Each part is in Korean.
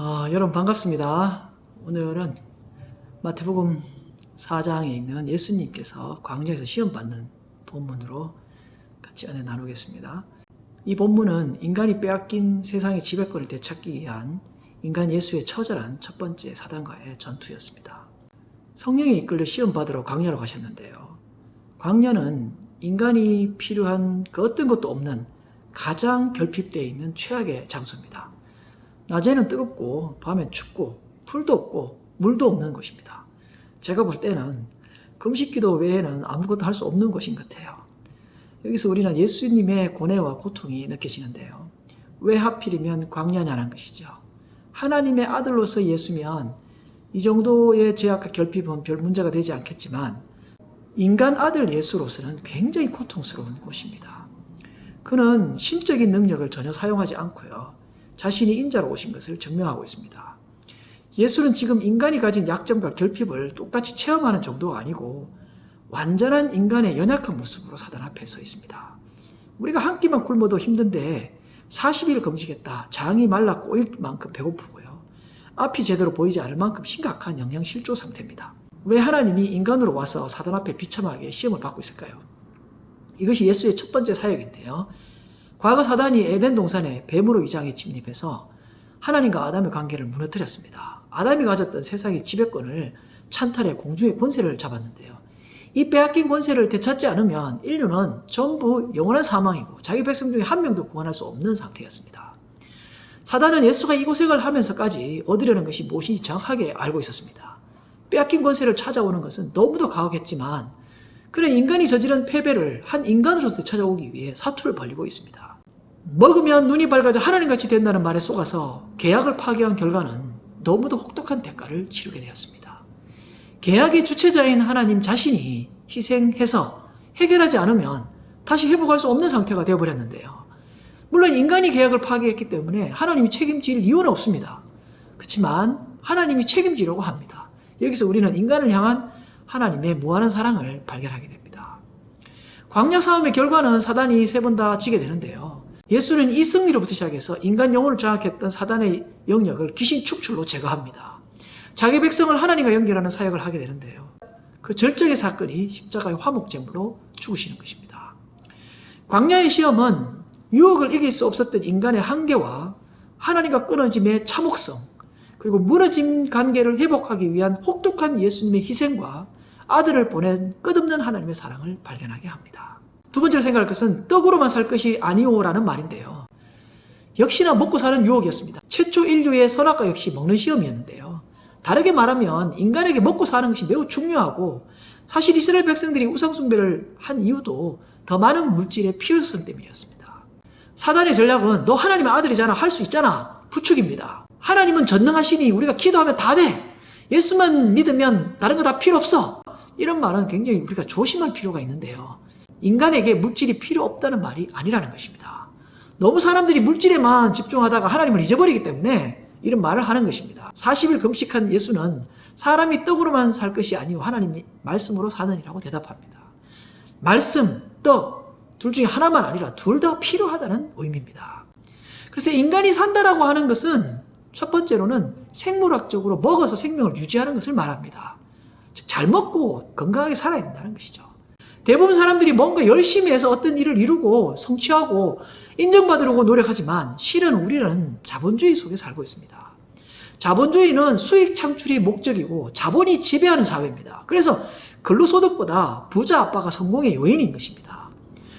아, 여러분 반갑습니다. 오늘은 마태복음 4장에 있는 예수님께서 광야에서 시험 받는 본문으로 같이 은혜 나누겠습니다. 이 본문은 인간이 빼앗긴 세상의 지배권을 되찾기 위한 인간 예수의 처절한 첫 번째 사단과의 전투였습니다. 성령에 이끌려 시험 받으러 광야로 가셨는데요. 광야는 인간이 필요한 그 어떤 것도 없는 가장 결핍되어 있는 최악의 장소입니다. 낮에는 뜨겁고 밤엔 춥고 풀도 없고 물도 없는 곳입니다. 제가 볼 때는 금식기도 외에는 아무것도 할 수 없는 곳인 것 같아요. 여기서 우리는 예수님의 고뇌와 고통이 느껴지는데요. 왜 하필이면 광야냐는 것이죠. 하나님의 아들로서 예수면 이 정도의 죄악과 결핍은 별 문제가 되지 않겠지만 인간 아들 예수로서는 굉장히 고통스러운 곳입니다. 그는 신적인 능력을 전혀 사용하지 않고요. 자신이 인자로 오신 것을 증명하고 있습니다. 예수는 지금 인간이 가진 약점과 결핍을 똑같이 체험하는 정도가 아니고 완전한 인간의 연약한 모습으로 사단 앞에 서 있습니다. 우리가 한 끼만 굶어도 힘든데 40일 금식했다. 장이 말라 꼬일 만큼 배고프고요. 앞이 제대로 보이지 않을 만큼 심각한 영양 실조 상태입니다. 왜 하나님이 인간으로 와서 사단 앞에 비참하게 시험을 받고 있을까요? 이것이 예수의 첫 번째 사역인데요. 과거 사단이 에덴 동산에 뱀으로 위장해 침입해서 하나님과 아담의 관계를 무너뜨렸습니다. 아담이 가졌던 세상의 지배권을 찬탈해 공중의 권세를 잡았는데요. 이 빼앗긴 권세를 되찾지 않으면 인류는 전부 영원한 사망이고 자기 백성 중에 한 명도 구원할 수 없는 상태였습니다. 사단은 예수가 이 고생을 하면서까지 얻으려는 것이 무엇인지 정확하게 알고 있었습니다. 빼앗긴 권세를 찾아오는 것은 너무도 가혹했지만 그런 인간이 저지른 패배를 한 인간으로서 찾아오기 위해 사투를 벌리고 있습니다. 먹으면 눈이 밝아져 하나님같이 된다는 말에 속아서 계약을 파괴한 결과는 너무도 혹독한 대가를 치르게 되었습니다. 계약의 주체자인 하나님 자신이 희생해서 해결하지 않으면 다시 회복할 수 없는 상태가 되어버렸는데요. 물론 인간이 계약을 파괴했기 때문에 하나님이 책임질 이유는 없습니다. 그렇지만 하나님이 책임지려고 합니다. 여기서 우리는 인간을 향한 하나님의 무한한 사랑을 발견하게 됩니다. 광야 싸움의 결과는 사단이 세 번 다 지게 되는데요. 예수는 이 승리로부터 시작해서 인간 영혼을 장악했던 사단의 영역을 귀신 축출로 제거합니다. 자기 백성을 하나님과 연결하는 사역을 하게 되는데요. 그 절정의 사건이 십자가의 화목제물로 죽으시는 것입니다. 광야의 시험은 유혹을 이길 수 없었던 인간의 한계와 하나님과 끊어짐의 참혹성, 그리고 무너진 관계를 회복하기 위한 혹독한 예수님의 희생과 아들을 보낸 끝없는 하나님의 사랑을 발견하게 합니다. 두 번째로 생각할 것은 떡으로만 살 것이 아니오라는 말인데요. 역시나 먹고 사는 유혹이었습니다. 최초 인류의 선악과 역시 먹는 시험이었는데요. 다르게 말하면 인간에게 먹고 사는 것이 매우 중요하고 사실 이스라엘 백성들이 우상숭배를 한 이유도 더 많은 물질의 필요성 때문이었습니다. 사단의 전략은 너 하나님의 아들이잖아 할 수 있잖아 부축입니다. 하나님은 전능하시니 우리가 기도하면 다 돼. 예수만 믿으면 다른 거 다 필요 없어. 이런 말은 굉장히 우리가 조심할 필요가 있는데요. 인간에게 물질이 필요 없다는 말이 아니라는 것입니다. 너무 사람들이 물질에만 집중하다가 하나님을 잊어버리기 때문에 이런 말을 하는 것입니다. 40일 금식한 예수는 사람이 떡으로만 살 것이 아니고 하나님이 말씀으로 사느니라고 대답합니다. 말씀, 떡, 둘 중에 하나만 아니라 둘 다 필요하다는 의미입니다. 그래서 인간이 산다라고 하는 것은 첫 번째로는 생물학적으로 먹어서 생명을 유지하는 것을 말합니다. 즉, 잘 먹고 건강하게 살아야 된다는 것이죠. 대부분 사람들이 뭔가 열심히 해서 어떤 일을 이루고 성취하고 인정받으려고 노력하지만 실은 우리는 자본주의 속에 살고 있습니다. 자본주의는 수익 창출이 목적이고 자본이 지배하는 사회입니다. 그래서 근로소득보다 부자 아빠가 성공의 요인인 것입니다.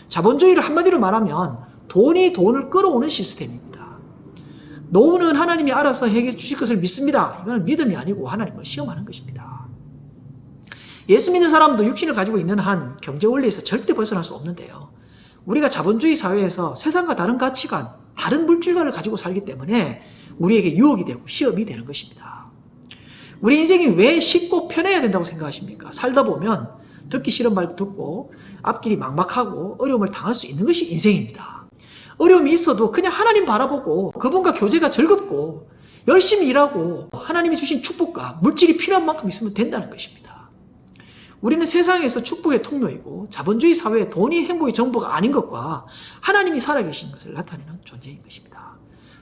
자본주의를 한마디로 말하면 돈이 돈을 끌어오는 시스템입니다. 노후는 하나님이 알아서 해결해 주실 것을 믿습니다. 이거는 믿음이 아니고 하나님을 시험하는 것입니다. 예수 믿는 사람도 육신을 가지고 있는 한 경제 원리에서 절대 벗어날 수 없는데요. 우리가 자본주의 사회에서 세상과 다른 가치관, 다른 물질관을 가지고 살기 때문에 우리에게 유혹이 되고 시험이 되는 것입니다. 우리 인생이 왜 쉽고 편해야 된다고 생각하십니까? 살다 보면 듣기 싫은 말도 듣고 앞길이 막막하고 어려움을 당할 수 있는 것이 인생입니다. 어려움이 있어도 그냥 하나님 바라보고 그분과 교제가 즐겁고 열심히 일하고 하나님이 주신 축복과 물질이 필요한 만큼 있으면 된다는 것입니다. 우리는 세상에서 축복의 통로이고 자본주의 사회의 돈이 행복의 정보가 아닌 것과 하나님이 살아계신 것을 나타내는 존재인 것입니다.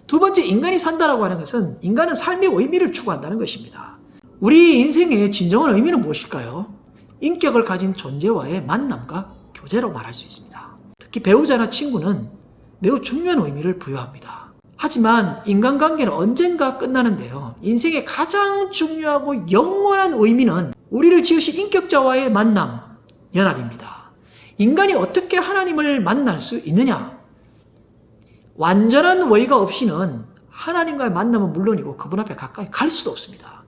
두 번째 인간이 산다라고 하는 것은 인간은 삶의 의미를 추구한다는 것입니다. 우리 인생의 진정한 의미는 무엇일까요? 인격을 가진 존재와의 만남과 교제로 말할 수 있습니다. 특히 배우자나 친구는 매우 중요한 의미를 부여합니다. 하지만 인간관계는 언젠가 끝나는데요. 인생의 가장 중요하고 영원한 의미는 우리를 지으신 인격자와의 만남, 연합입니다. 인간이 어떻게 하나님을 만날 수 있느냐? 완전한 의가 없이는 하나님과의 만남은 물론이고 그분 앞에 가까이 갈 수도 없습니다.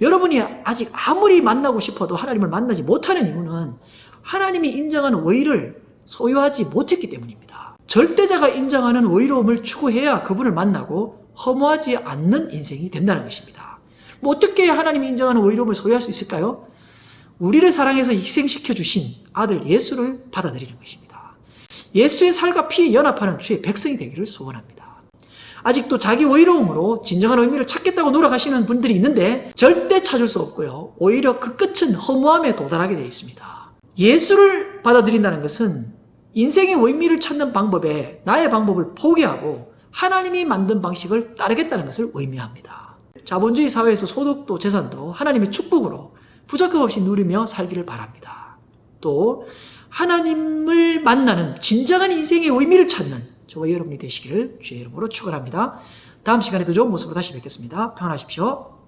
여러분이 아직 아무리 만나고 싶어도 하나님을 만나지 못하는 이유는 하나님이 인정하는 의를 소유하지 못했기 때문입니다. 절대자가 인정하는 의로움을 추구해야 그분을 만나고 허무하지 않는 인생이 된다는 것입니다. 뭐 어떻게 하나님이 인정하는 의로움을 소유할 수 있을까요? 우리를 사랑해서 희생시켜 주신 아들 예수를 받아들이는 것입니다. 예수의 살과 피에 연합하는 주의 백성이 되기를 소원합니다. 아직도 자기 의로움으로 진정한 의미를 찾겠다고 노력하시는 분들이 있는데 절대 찾을 수 없고요. 오히려 그 끝은 허무함에 도달하게 되어 있습니다. 예수를 받아들인다는 것은 인생의 의미를 찾는 방법에 나의 방법을 포기하고 하나님이 만든 방식을 따르겠다는 것을 의미합니다. 자본주의 사회에서 소득도 재산도 하나님의 축복으로 부적금 없이 누리며 살기를 바랍니다. 또 하나님을 만나는 진정한 인생의 의미를 찾는 저와 여러분이 되시기를 주의 이름으로 축원합니다. 다음 시간에 더 좋은 모습으로 다시 뵙겠습니다. 평안하십시오.